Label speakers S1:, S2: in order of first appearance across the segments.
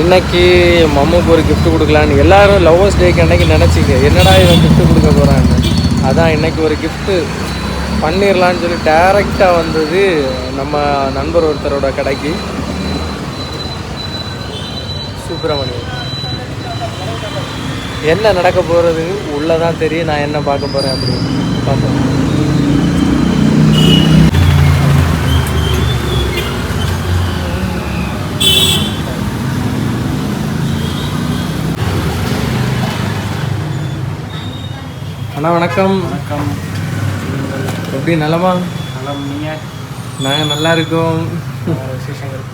S1: இன்னைக்கு மம்முக்கு ஒரு கிஃப்ட் கொடுக்கலான்னு எல்லாரும் லவ்வர்ஸ் டேக்கு அன்னைக்கு நினச்சிங்க என்னடா இவன் கிஃப்ட் கொடுக்க போகிறான்னு அதான் இன்னைக்கு ஒரு கிஃப்ட்டு பண்ணிடலான்னு சொல்லி டேரெக்டாக வந்தது நம்ம நண்பர் ஒருத்தரோட கடைக்கு. சுப்பிரமணியம் என்ன நடக்க போகிறது உள்ளே தான் தெரியும் நான் என்ன பார்க்க போகிறேன் அப்படின்னு. பார்ப்போம். அண்ணா வணக்கம்.
S2: வணக்கம்.
S1: எப்படி நலமா?
S2: நலம் நீங்கள்
S1: நாங்கள் நல்லா இருக்கோம்.
S2: விசேஷங்கள்?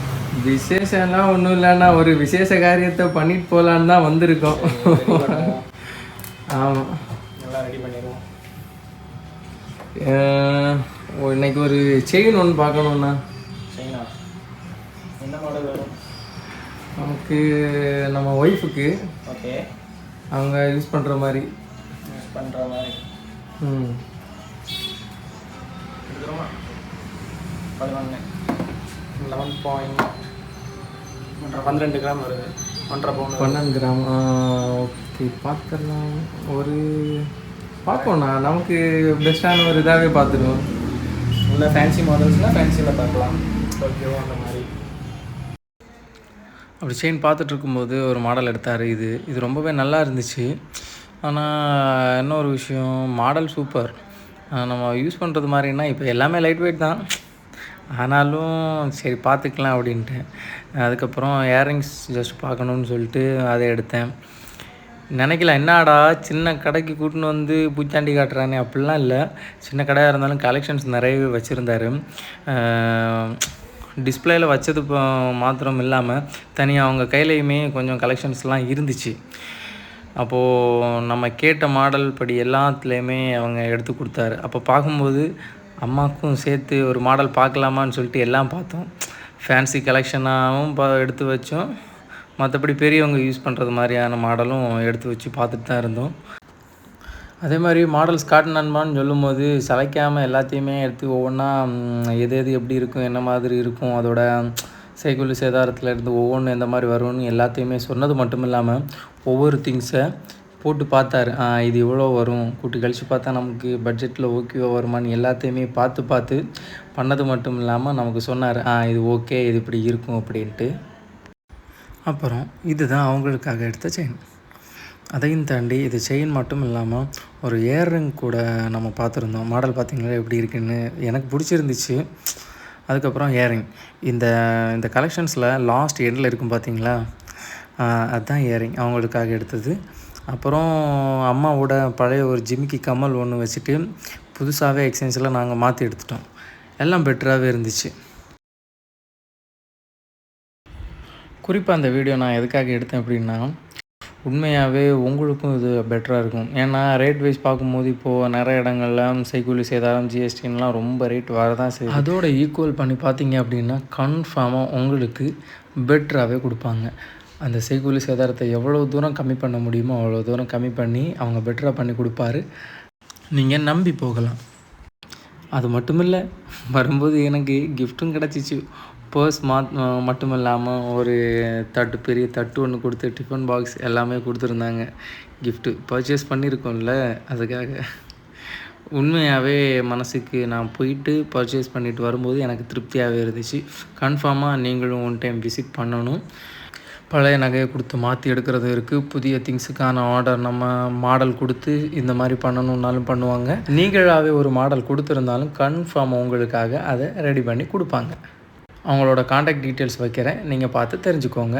S1: விசேஷம்லாம் ஒன்றும் இல்லைண்ணா ஒரு விசேஷ காரியத்தை பண்ணிட்டு போகலான்னு தான் வந்திருக்கோம். ஆமாம்
S2: நல்லா ரெடி பண்ணிடுவோம்.
S1: இன்னைக்கு ஒரு செயின் ஒன்று பார்க்கணுண்ணா
S2: சரிண்ணா என்ன மாடல் வரும்
S1: நமக்கு நம்ம ஒய்ஃபுக்கு
S2: ஓகே
S1: அவங்க யூஸ் பண்ணுற மாதிரி.
S2: பண்ணுற மாதிரி.
S1: ம்.
S2: எடுத்துருமா பதினொன்று லெவன் பாயிண்ட் ஒன்றரை பன்னிரெண்டு கிராம் வருது. ஒன்றரை பவுன்
S1: பன்னெண்டு கிராம். ஓகே பார்த்துடலாம் ஒரு பார்ப்போண்ணா நமக்கு பெஸ்ட்டான ஒரு இதாகவே பார்த்துடுவோம்
S2: உள்ள ஃபேன்சி மாடல்ஸ்னால் ஃபேன்சியில் பார்க்கலாம் ஓகேவோ அந்த மாதிரி.
S1: அப்படி செயின் பார்த்துட்டு இருக்கும்போது ஒரு மாடல் எடுத்தார் இது. இது ரொம்பவே நல்லா இருந்துச்சு. ஆனால் இன்னொரு விஷயம் மாடல் சூப்பர் நம்ம யூஸ் பண்ணுறது மாதிரின்னா இப்போ எல்லாமே லைட் வெயிட் தான். ஆனாலும் சரி பார்த்துக்கலாம் அப்படின்ட்டு. அதுக்கப்புறம் இயரிங்ஸ் ஜஸ்ட் பார்க்கணுன்னு சொல்லிட்டு அதை எடுத்தேன். நினைக்கல என்னடா சின்ன கடைக்கு கூட்டின்னு வந்து பூச்சாண்டி காட்டுறானே? அப்படிலாம் இல்லை. சின்ன கடையாக இருந்தாலும் கலெக்ஷன்ஸ் நிறையவே வச்சுருந்தாரு. டிஸ்பிளேயில் வச்சது இப்போ மாத்திரம் இல்லாமல் தனியாக அவங்க கையிலையுமே கொஞ்சம் கலெக்ஷன்ஸ்லாம் இருந்துச்சு. அப்போது நம்ம கேட்ட மாடல் படி எல்லாத்துலேயுமே அவங்க எடுத்து கொடுத்தாரு. அப்போ பார்க்கும்போது அம்மாவுக்கும் சேர்த்து ஒரு மாடல் பார்க்கலாமான்னு சொல்லிட்டு எல்லாம் பார்த்தோம். ஃபேன்சி கலெக்ஷனாகவும் பா எடுத்து வச்சோம். மற்றபடி பெரியவங்க யூஸ் பண்ணுறது மாதிரியான மாடலும் எடுத்து வச்சு பார்த்துட்டு தான் இருந்தோம். அதே மாதிரி மாடல்ஸ் காட்டு நண்பான்னு சொல்லும்போது சளைக்காமல் எல்லாத்தையுமே எடுத்து ஒவ்வொன்றா எது எது எப்படி இருக்கும் என்ன மாதிரி இருக்கும் அதோட சைக்கிள் சேதாரத்தில் இருந்து ஒவ்வொன்றும் எந்த மாதிரி வரும்னு எல்லாத்தையுமே சொன்னது மட்டும் இல்லாமல் ஒவ்வொரு திங்ஸை போட்டு பார்த்தாரு. ஆ, இது இவ்வளோ வரும்? கூட்டி கழிச்சு பார்த்தா நமக்கு பட்ஜெட்டில் ஓகேவா வருமான்னு எல்லாத்தையுமே பார்த்து பார்த்து பண்ணது மட்டும் இல்லாமல் நமக்கு சொன்னார். ஆ இது ஓகே இது இப்படி இருக்கும் அப்படின்ட்டு. அப்புறம் இதுதான் அவங்களுக்காக எடுத்த செயின் அதையும் தாண்டி இது செயின் மட்டும் இல்லாமல் ஒரு இயர்ரிங் கூட நம்ம பார்த்துருந்தோம். மாடல் பார்த்தீங்களா? எப்படி இருக்குன்னு எனக்கு பிடிச்சிருந்துச்சு. அதுக்கப்புறம் இயரிங் இந்த இந்த கலெக்ஷன்ஸில் லாஸ்ட் எண்டில் இருக்கும் பார்த்தீங்களா அதுதான் இயரிங் அவங்களுக்காக எடுத்தது. அப்புறம் அம்மாவோட பழைய ஒரு ஜிமிக்கி கமல் ஒன்று வச்சுட்டு புதுசாகவே எக்ஸ்சேஞ்சில் நாங்கள் மாற்றி எடுத்துட்டோம். எல்லாம் பெட்டராகவே இருந்துச்சு. குறிப்பாக அந்த வீடியோ நான் எதுக்காக எடுத்தேன் அப்படின்னா உண்மையாகவே உங்களுக்கும் இது பெட்டராக இருக்கும். ஏன்னா ரேட் வைஸ் பார்க்கும்போது இப்போது நிறைய இடங்கள்லாம் செய்கூலி சேதாரம் ஜிஎஸ்டின்லாம் ரொம்ப ரேட் வரதான் சரி அதோட ஈக்குவல் பண்ணி பார்த்தீங்க அப்படின்னா கன்ஃபார்மாக உங்களுக்கு பெட்டராகவே கொடுப்பாங்க. அந்த செய்கூலி சேதாரத்தை எவ்வளோ தூரம் கம்மி பண்ண முடியுமோ அவ்வளோ தூரம் கம்மி பண்ணி அவங்க பெட்டராக பண்ணி கொடுப்பாரு. நீங்கள் நம்பி போகலாம். அது மட்டும் இல்லை வரும்போது எனக்கு கிஃப்ட்டும் கிடச்சிச்சு. பர்ஸ் மாத் மட்டும் இல்லாமல் ஒரு தட்டு பெரிய தட்டு ஒன்று கொடுத்து டிஃபன் பாக்ஸ் எல்லாமே கொடுத்துருந்தாங்க. கிஃப்ட்டு பர்ச்சேஸ் பண்ணியிருக்கோம்ல அதுக்காக. உண்மையாகவே மனசுக்கு நான் போயிட்டு பர்ச்சேஸ் பண்ணிட்டு வரும்போது எனக்கு திருப்தியாகவே இருந்துச்சு. கன்ஃபார்மாக நீங்களும் ஒன் டைம் விசிட் பண்ணணும். பழைய நகையை கொடுத்து மாற்றி எடுக்கிறது இருக்குது புதிய திங்ஸுக்கான ஆர்டர் நம்ம மாடல் கொடுத்து இந்த மாதிரி பண்ணணுன்னாலும் பண்ணுவாங்க. நீங்களாகவே ஒரு மாடல் கொடுத்துருந்தாலும் கன்ஃபார்ம் உங்களுக்காக அதை ரெடி பண்ணி கொடுப்பாங்க. அவங்களோட காண்டாக்ட் டீட்டெயில்ஸ் வைக்கிறேன். நீங்கள் பார்த்து தெரிஞ்சுக்கோங்க.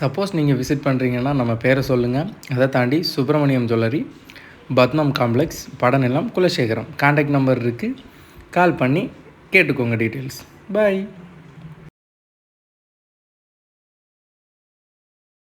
S1: சப்போஸ் நீங்கள் விசிட் பண்ணுறீங்கன்னா நம்ம பேரை சொல்லுங்கள் அதை தாண்டி Subramaniam jewellery Padmam complex Padanilam Kulasekaram. Contact number இருக்குது கால் பண்ணி கேட்டுக்கோங்க டீட்டெயில்ஸ் பாய்